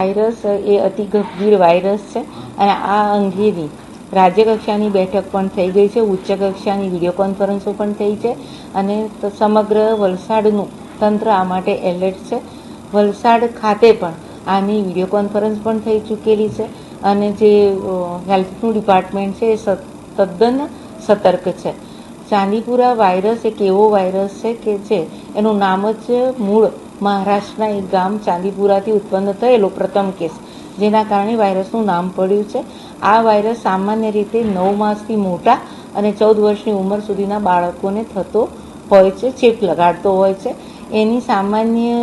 Virus એ અતિ ગંભીર virus છે અને આ અંગેની રાજ્યકક્ષાની બેઠક પણ થઈ ગઈ છે ઉચ્ચ કક્ષાની વીડિયો કોન્ફરન્સો પણ થઈ છે અને સમગ્ર વલસાડનું તંત્ર આ માટે એલર્ટ છે. વલસાડ ખાતે પણ આની વીડિયો કોન્ફરન્સ પણ થઈ ચૂકેલી છે અને જે હેલ્થનું ડિપાર્ટમેન્ટ છે એ તદ્દન સતર્ક છે. ચાંદીપુરા વાયરસ એક એવો વાયરસ છે કે જે એનું નામ જ મૂળ મહારાષ્ટ્રના એક ગામ ચાંદીપુરાથી ઉત્પન્ન થયેલો પ્રથમ કેસ, જેના કારણે વાયરસનું નામ પડ્યું છે. આ વાયરસ સામાન્ય રીતે નવ માસથી મોટા અને ચૌદ વર્ષની ઉંમર સુધીના બાળકોને થતો હોય છે ચેપ લગાડતો હોય છે. એની સામાન્ય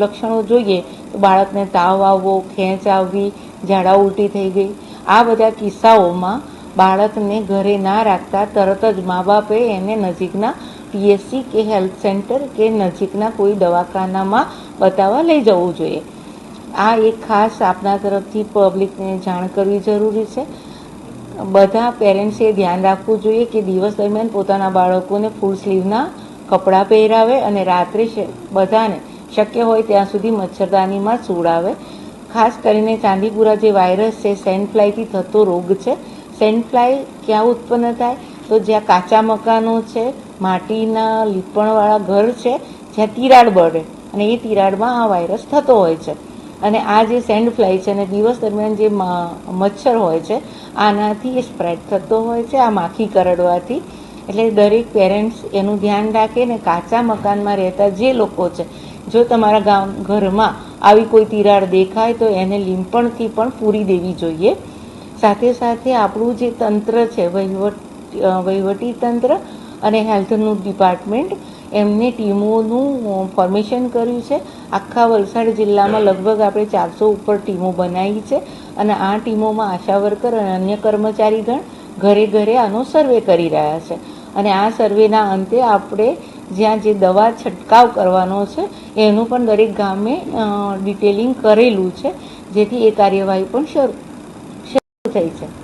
લક્ષણો જોઈએ તો બાળકને તાવ આવવો, ખેંચ આવવી, ઝાડા ઉલટી થઈ ગઈ. આ બધા કિસ્સાઓમાં બાળકને ઘરે ના રાખતા તરત જ મા બાપે એને નજીકના પીએચસી કે હેલ્થ સેન્ટર કે નજીકના કોઈ દવાખાનામાં બતાવવા લઈ જવું જોઈએ. આ એક ખાસ આપના તરફથી પબ્લિકને જાણ કરવી જરૂરી છે. બધા પેરેન્ટ્સે ધ્યાન રાખવું જોઈએ કે દિવસ દરમિયાન પોતાના બાળકોને ફૂલ સ્લીવના કપડાં પહેરાવે અને રાત્રે બધાને શક્ય હોય ત્યાં સુધી મચ્છરદાનીમાં સુવડાવે. ખાસ કરીને ચાંદીપુરા જે વાયરસ છે સેન્ડ ફ્લાયથી થતો રોગ છે. સેન્ડ ફ્લાય ક્યાં ઉત્પન્ન થાય? તો જ્યાં કાચા મકાનો છે, માટીના લીપણવાળા ઘર છે, જ્યાં તિરાડ બળે. અને એ તિરાડમાં આ વાયરસ થતો હોય છે. અને આ જે સેન્ડ ફ્લાય છે અને દિવસ દરમિયાન જે મચ્છર હોય છે, આનાથી એ સ્પ્રેડ થતો હોય છે, આ માખી કરડવાથી. એટલે દરેક પેરેન્ટ્સ એનું ધ્યાન રાખે ને કાચા મકાનમાં રહેતા જે લોકો છે, જો તમારા ગામ, ઘરમાં આવી કોઈ તિરાડ દેખાય તો એને લીંપણથી પણ પૂરી દેવી જોઈએ. સાથે સાથે આપણું જે તંત્ર છે, વહીવટ અ, વહીવટી તંત્ર અને હેલ્થનું ડિપાર્ટમેન્ટ એમને ટીમોનું ફોર્મેશન કર્યું છે. આખા વલસાડ જિલ્લામાં લગભગ આપણે ચારસો ઉપર ટીમો બનાવી છે અને આ ટીમોમાં આશા વર્કર અને અન્ય કર્મચારીગણ ઘરે ઘરે આનો સર્વે કરી રહ્યા છે. અને આ સર્વેના અંતે આપણે જ્યાં જે દવા છંટકાવ કરવાનો છે એનું પણ દરેક ગામે ડિટેલિંગ કરેલું છે. જેથી એ કાર્યવાહી પણ શરૂ શરૂ થઈ છે.